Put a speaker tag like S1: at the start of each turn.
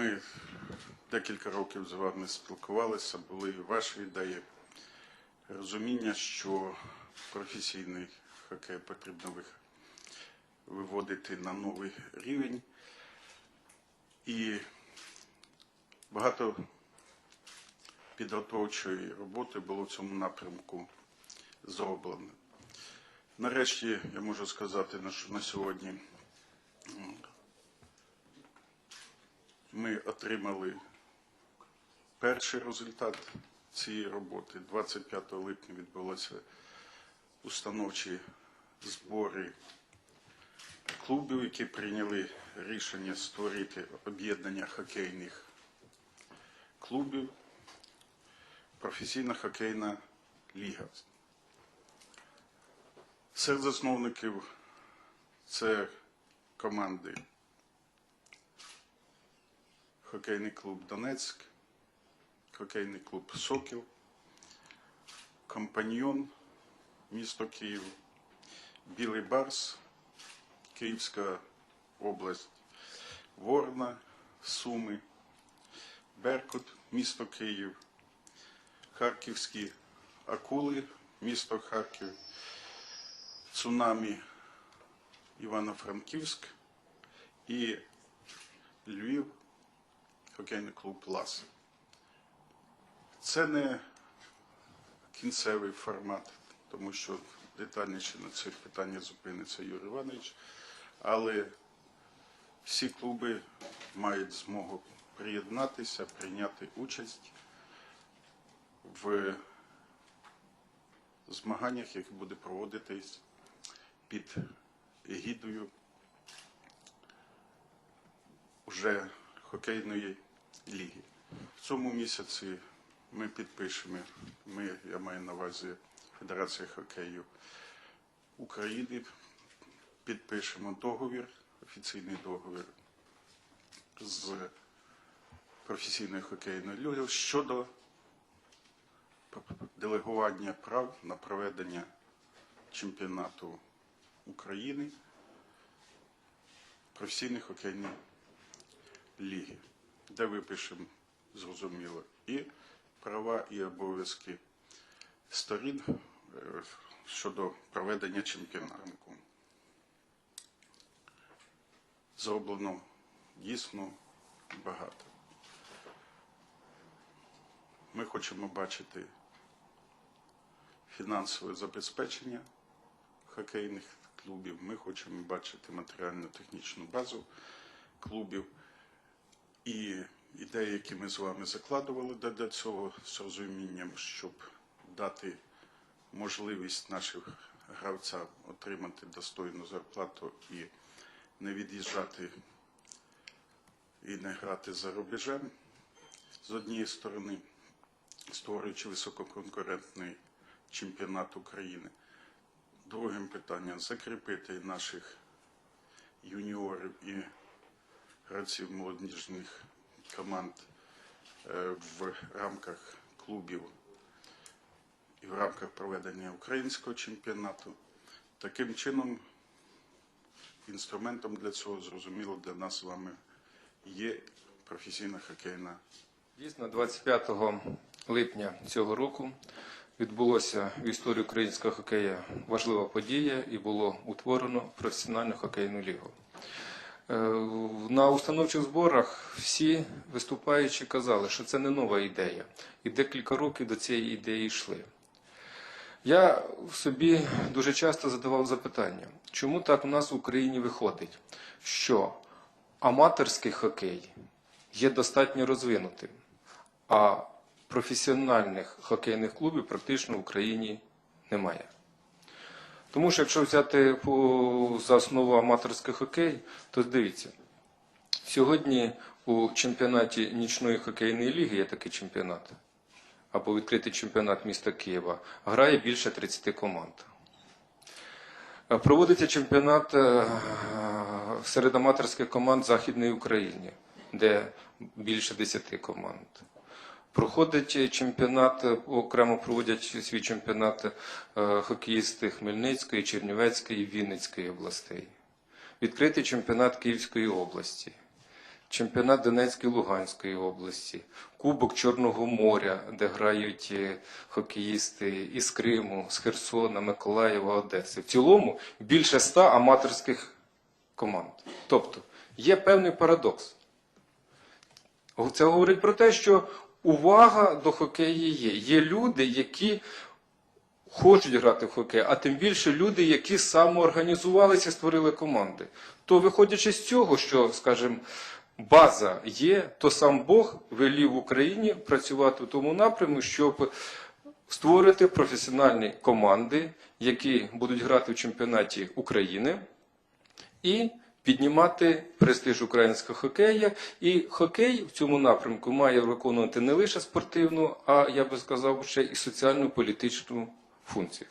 S1: Ми декілька років з вами спілкувалися, були ваші ідеї, розуміння, що професійний хокей потрібно виводити на новий рівень. І багато підготовчої роботи було в цьому напрямку зроблено. Нарешті я можу сказати, що на сьогодні ми отримали перший результат цієї роботи. 25 липня відбулися установчі збори клубів, які прийняли рішення створити об'єднання хокейних клубів, професійна хокейна ліга. Серед засновників це команди хокейний клуб Донецьк, хокейний клуб Сокіл, Компаньйон, місто Київ, Білий Барс, Київська область, Ворна, Суми, Беркут, місто Київ, Харківські акули, місто Харків, Цунамі, Івано-Франківськ і Львів, хокейний клуб Лас. Це не кінцевий формат, тому що детальніше на цих питаннях зупиниться Юрій Іванович, але всі клуби мають змогу приєднатися, прийняти участь в змаганнях, які буде проводитись під егідою вже хокейної ліги. В цьому місяці ми підпишемо, ми, я маю на увазі Федерація хокею України, підпишемо договір, офіційний договір з професійною хокейною лігою щодо делегування прав на проведення чемпіонату України професійної хокейної ліги, де випишемо зрозуміло і права, і обов'язки сторін е, щодо проведення чемпіонату. Зроблено дійсно багато. Ми хочемо бачити фінансове забезпечення хокейних клубів. Ми хочемо бачити матеріально-технічну базу клубів. І ідеї, які ми з вами закладували до цього з розумінням, щоб дати можливість нашим гравцям отримати достойну зарплату і не від'їжджати і не грати за рубежем, з однієї сторони, створюючи висококонкурентний чемпіонат України. Другим питанням закріпити наших юніорів і гравців молодіжних команд е, в рамках клубів і в рамках проведення українського чемпіонату. Таким чином, інструментом для цього, зрозуміло, для нас з вами є професійна хокейна
S2: Дійсно, 25 липня цього року відбулося в історії українського хокею важлива подія і було утворено професіональну хокейну лігу. Е, На установчих зборах всі виступаючі казали, що це не нова ідея, і декілька років до цієї ідеї йшли. Я собі дуже часто задавав запитання, чому так у нас в Україні виходить, що аматорський хокей є достатньо розвинутим, а професіональних хокейних клубів практично в Україні немає. Тому що якщо взяти за основу аматорський хокей, то дивіться, сьогодні у чемпіонаті нічної хокейної ліги є такий чемпіонат, або відкритий чемпіонат міста Києва, грає більше 30 команд. Е, Проводиться чемпіонат е, серед аматорських команд Західної України, де більше 10 команд. Проходить чемпіонат, е, окремо проводять свій чемпіонат е, хокеїсти Хмельницької, Чернівецької і Вінницької областей. Відкритий чемпіонат Київської області. чемпіонат Донецької Луганської області, Кубок Чорного моря, де грають е, хокеїсти із Криму, з Херсона, Миколаєва, Одеси. В цілому більше ста аматорських команд. Тобто є певний парадокс. Це говорить про те, що увага до хокею є. Є люди, які хочуть грати в хокей, а тим більше люди, які самоорганізувалися, створили команди. То виходячи з цього, що, скажімо, база є, то сам Бог велів Україні працювати в тому напрямку, щоб створити професіональні команди, які будуть грати в чемпіонаті України і піднімати престиж українського хокея, І хокей в цьому напрямку має виконувати не лише спортивну, а я би сказав, ще і соціально-політичну функцію.